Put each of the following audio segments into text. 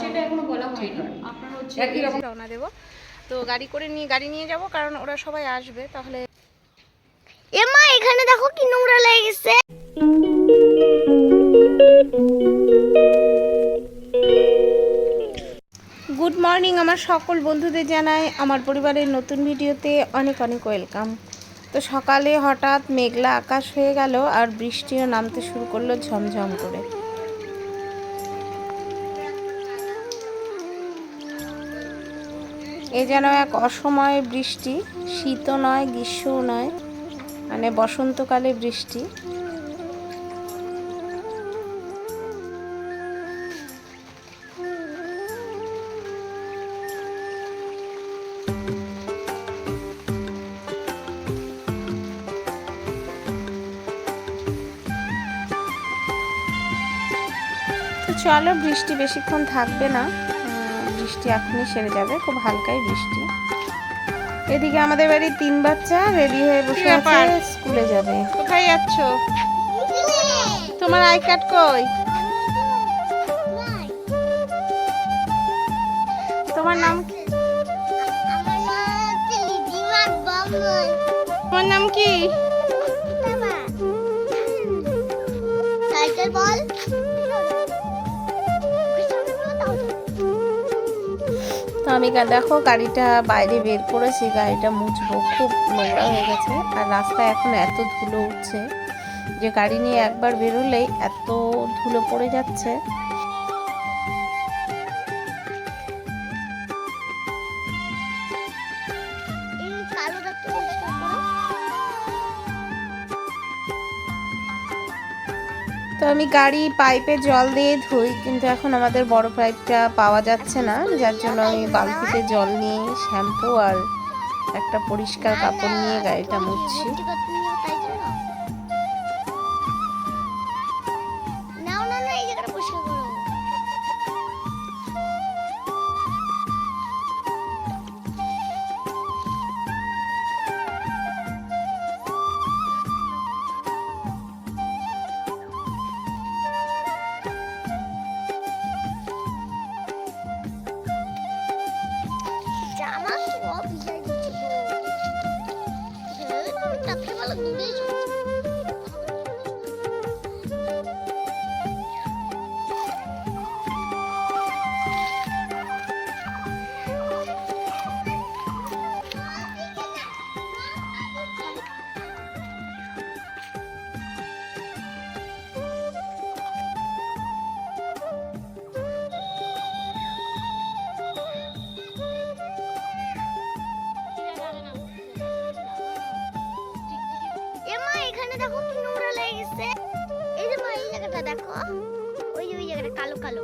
সেটা এখনও বলা হয়নি। আপনার হচ্ছে একই রকম রওনা দেবো। তো গাড়ি করে নিয়ে গাড়ি নিয়ে যাব কারণ ওরা সবাই আসবে তাহলে এমা এখানে দেখো কি নোংরা লেগে গেছে। গুড মর্নিং আমার সকল বন্ধুদের জানাই। আমার পরিবারের নতুন ভিডিওতে অনেক অনেক ওয়েলকাম তো সকালে হঠাৎ মেঘলা আকাশ হয়ে গেল আর বৃষ্টিও নামতে শুরু করল ঝমঝম করে। এ যেন এক অসময়ে বৃষ্টি, শীতও নয়, গ্রীষ্মও নয় মানে বসন্তকালে বৃষ্টি। চলো বৃষ্টি বেশিক্ষণ থাকবে না। বৃষ্টি এখনই সেরে যাবে খুব হালকাই বৃষ্টি। এদিকে আমাদের বাড়ির তিন বাচ্চা রেডি হয়ে বসে আছে স্কুলে যাবে। কোথায় যাচ্ছ? তোমার আই কার্ড কই? তোমার নাম কি? তোমার নাম কি? আমি দেখো গাড়িটা বাইরে বের করেছি, গাড়িটা মুছবো। খুব নোংরা হয়ে গেছে। আর রাস্তা এখন এত ধুলো উঠছে যে গাড়ি নিয়ে একবার বেরোলেই এত ধুলো পড়ে যাচ্ছে। তো আমি গাড়ি, পাইপে জল দিয়ে ধুই, কিন্তু এখন আমাদের বড় পাইপটা পাওয়া যাচ্ছে না। যার জন্য আমি বালতিতে জল নিয়ে শ্যাম্পু আর একটা পরিষ্কার কাপড় নিয়ে গাড়িটা মুছছি। English থেকে ভালো দুধেই শুনছি এমা এখানে দেখো কি নোংরা লেগে এই যে এই জায়গাটা দেখো। ওই ওই জায়গাটা কালো কালো।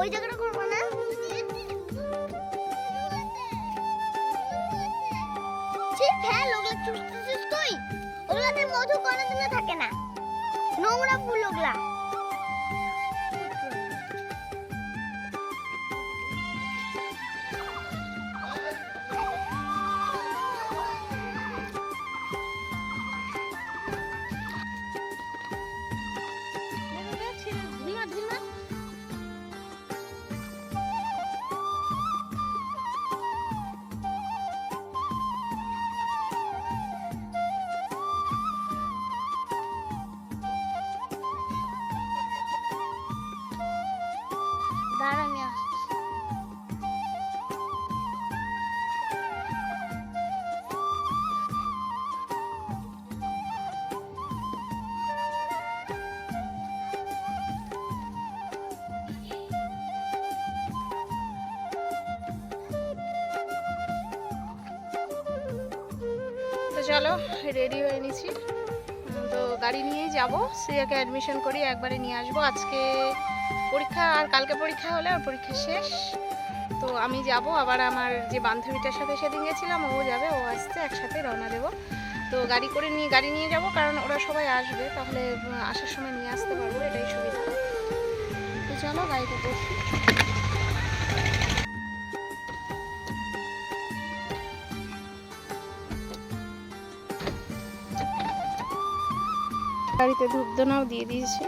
ওই জায়গাটা করব না। হ্যাঁ ওগুলাতে মধু কোনোদিনও থাকে না। নোংরা ফুল ওগুলা। তো চলো রেডি হয়ে নিছি। তো গাড়ি নিয়েই যাব। শ্রেয়াকে অ্যাডমিশন করি একবারে নিয়ে আসব। আজকে পরীক্ষা আর কালকে পরীক্ষা হলে আর পরীক্ষা শেষ। তো আমি যাব, আবার আমার যে বান্ধবীটার সাথে সেদিন গেছিলাম, ও যাবে, ও আসছে, একসাথে রওনা দেবো। তো গাড়ি করে নিয়ে, গাড়ি নিয়ে যাব, কারণ ওরা সবাই আসবে, তাহলে আসার সময় নিয়ে আসতে পারব, এটাই সুবিধা। তো চলো গাড়িতে বসি বাড়িতে ধূপদনাও দিয়ে দিয়েছে।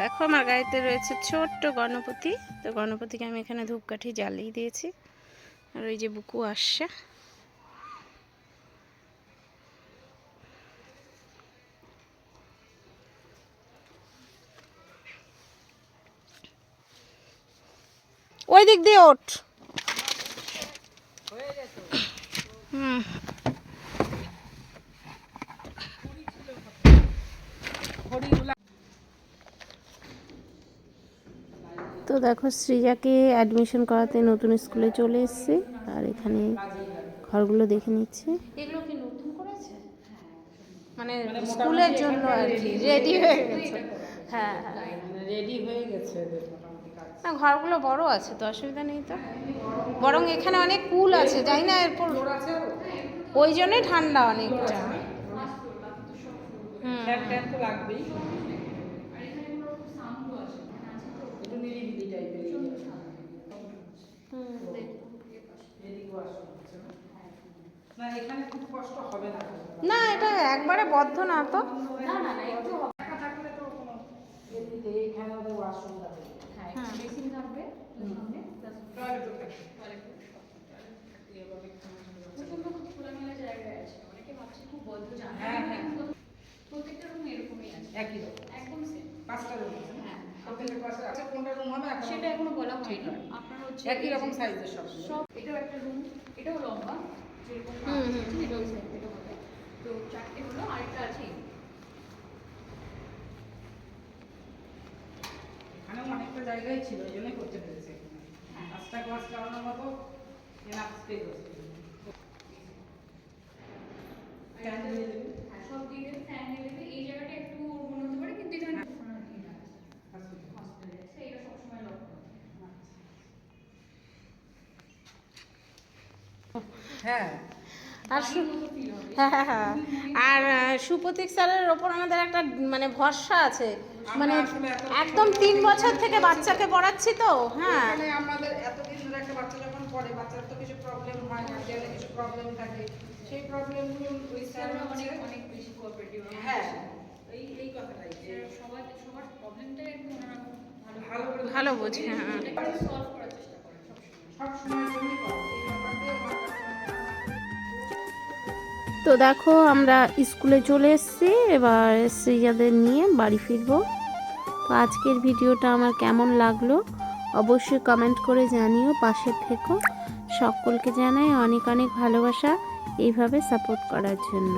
দেখো আমার গাড়িতে রয়েছে ছোট্ট গণপতি। তো গণপতিকে আমি এখানে ধূপকাঠি জ্বালিয়ে দিয়েছি। আর ওই যে বুকু আসছে। ওই দিক দিয়ে ওঠ। হুম। তো দেখো সৃজাকে অ্যাডমিশন করাতে নতুন স্কুলে চলে এসেছে আর এখানে ঘরগুলো দেখে নিচ্ছে। এগুলো কি নতুন করেছে? মানে স্কুলের জন্য আর কি রেডি হয়ে গেছে। হ্যাঁ। রেডি হয়ে গেছে না ঘরগুলো বড় আছে তো অসুবিধা নেই তো। বরং এখানে অনেক কুল আছে যাই না এরপর আছে ওই জন্যই ঠান্ডা অনেকটা। হুম। না না এখানে খুব কষ্ট হবে না না এটা একবারে বদ্ধ না তো। একা টয়লেটও থাকে হ্যাঁ হ্যাঁ। প্রত্যেকটা রুম এরকমই আছে। একই রকম। একদম সেম পাঁচটা রুম হ্যাঁ। পাশে আছে কোনটা রুম হবে? এখন সেটা এখনও বলা হয়নি। আপনার হচ্ছে একই রকম সাইজের সব। সব এটাও একটা রুম এটাও লম্বা। যেরকম হুম, হুম, আছে, এটাও same, এটা হবে। তো চারটে হলো আরেকটা আছে এখানেও অনেকটা জায়গায় ছিল এই জন্যই করতে পেরেছে পাঁচটা ক্লাস চালানোর মতো এনাফ স্পেস আছে। ফ্যান দিয়ে দেবে। হ্যাঁ ফ্যান দিয়ে দেবে এই জায়গাটা একটু মনে হতে পারে কিন্তু এখানে হসপিটাল আছে এটা সবসময় লক হ্যাঁ। আর হ্যাঁ হ্যাঁ হ্যাঁ। আর সুপ্রতীক স্যারের ওপর আমাদের একটা মানে ভরসা আছে। মানে একদম তিন বছর থেকে বাচ্চাকে পড়াচ্ছি তো হ্যাঁ। আমাদের এতদিন ধরে একটা বাচ্চা যখন পড়ে বাচ্চার তো কিছু প্রবলেম হয় কিছু প্রবলেম থাকে। সেই প্রবলেমগুলো ওই স্যার অনেক অনেক বেশি কোঅপারেটিভ হ্যাঁ। এই এই কথাটাই। যে সবার প্রবলেমটাই ওনারা খুব ভালো ভালো ভালো বোঝে হ্যাঁ। সলভ করার চেষ্টা সব তো দেখো আমরা স্কুলে চলে এসেছি এবার সৃজাদের নিয়ে বাড়ি ফিরবো। তো আজকের ভিডিওটা আমার কেমন লাগল অবশ্যই কমেন্ট করে জানিও, পাশে থেকো। সকলকে জানাই অনেক অনেক ভালোবাসা, এইভাবে সাপোর্ট করার জন্য।